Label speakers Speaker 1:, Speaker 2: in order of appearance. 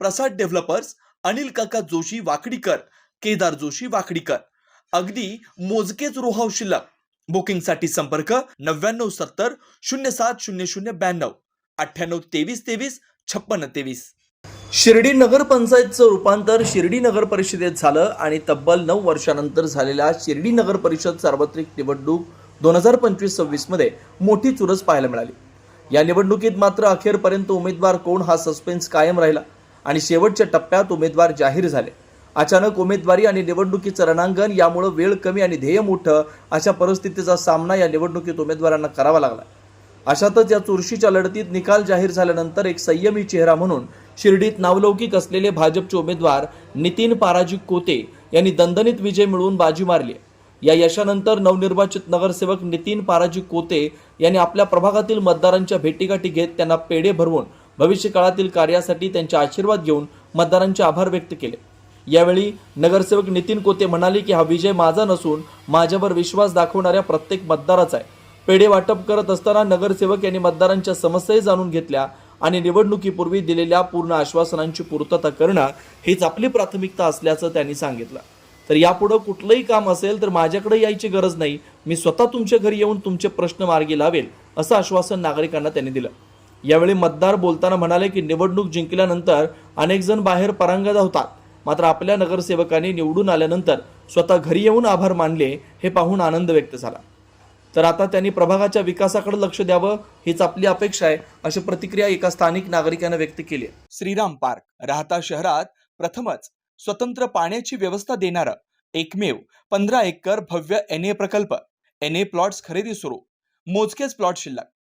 Speaker 1: प्रसाद developers Anil काका जोशी वाकडीकर केदार जोशी वाकडीकर. अगदी मोजकेच रोहाव शिल्लक. बुकिंगसाठी संपर्क नव्याण्णव सत्तर शून्य सात शून्य शून्य ब्याण्णव. अठ्ठ्याण्णव तेवीस तेवीस छप्पन्न तेवीस. शिर्डी नगरपंचायतचं रूपांतर शिर्डी नगर परिषदेत झालं आणि तब्बल नऊ वर्षानंतर झालेल्या शिर्डी नगर परिषद सार्वत्रिक निवडणूक दोन हजार पंचवीस सव्वीसमध्ये मोठी चुरस पाहायला मिळाली. या निवडणुकीत मात्र अखेरपर्यंत उमेदवार कोण हा सस्पेन्स कायम राहिला. आणि शेवटच्या टप्प्यात उमेदवार जाहीर झाले. अचानक उमेदवारी आणि निवडणुकीचं रणांगण यामुळं वेळ कमी आणि ध्येय मोठं अशा परिस्थितीचा सामना या निवडणुकीत उमेदवारांना करावा लागला. अशातच या चुरशीच्या लढतीत निकाल जाहीर झाल्यानंतर एक संयमी चेहरा म्हणून शिर्डीत नावलौकिक असलेले भाजपचे उमेदवार नितीन पाराजी कोते यांनी दणदणीत विजय मिळवून बाजी मारली. या यशानंतर नवनिर्वाचित नगरसेवक नितीन पाराजी कोते यांनी आपल्या प्रभागातील मतदारांच्या भेटीगाठी घेत त्यांना पेढे भरवून भविष्यकाळातील कार्यासाठी त्यांचे आशीर्वाद घेऊन मतदारांचे आभार व्यक्त केले. यावेळी नगरसेवक नितीन कोते म्हणाले की हा विजय माझा नसून माझ्यावर विश्वास दाखवणाऱ्या प्रत्येक मतदाराचा आहे. पेढे वाटप करत असताना नगरसेवक यांनी मतदारांच्या समस्याही जाणून घेतल्या आणि निवडणुकीपूर्वी दिलेल्या पूर्ण आश्वासनांची पूर्तता करणं हीच आपली प्राथमिकता असल्याचं त्यांनी सांगितलं. तर यापुढं कुठलंही काम असेल तर माझ्याकडे यायची गरज नाही. मी स्वतः तुमच्या घरी येऊन तुमचे प्रश्न मार्गी लावेल असं आश्वासन नागरिकांना त्यांनी दिलं. यावेळी मतदार बोलताना म्हणाले की निवडणूक जिंकल्यानंतर अनेक जण बाहेर परांगदा होतात. मात्र आपल्या नगरसेवकांनी निवडून आल्यानंतर स्वतः घरी येऊन आभार मानले हे पाहून आनंद व्यक्त झाला. तर आता त्यांनी प्रभागाच्या विकासाकडे लक्ष द्यावं हीच आपली अपेक्षा आहे अशी प्रतिक्रिया एका स्थानिक नागरिकानं व्यक्त केली श्रीराम पार्क राहता शहरात प्रथमच स्वतंत्र पाण्याची व्यवस्था देणारं एकमेव पंधरा एकर भव्य एन ए प्रकल्प. एन ए प्लॉट्स खरेदी सुरू. मोजकेच प्लॉट शिल्लक.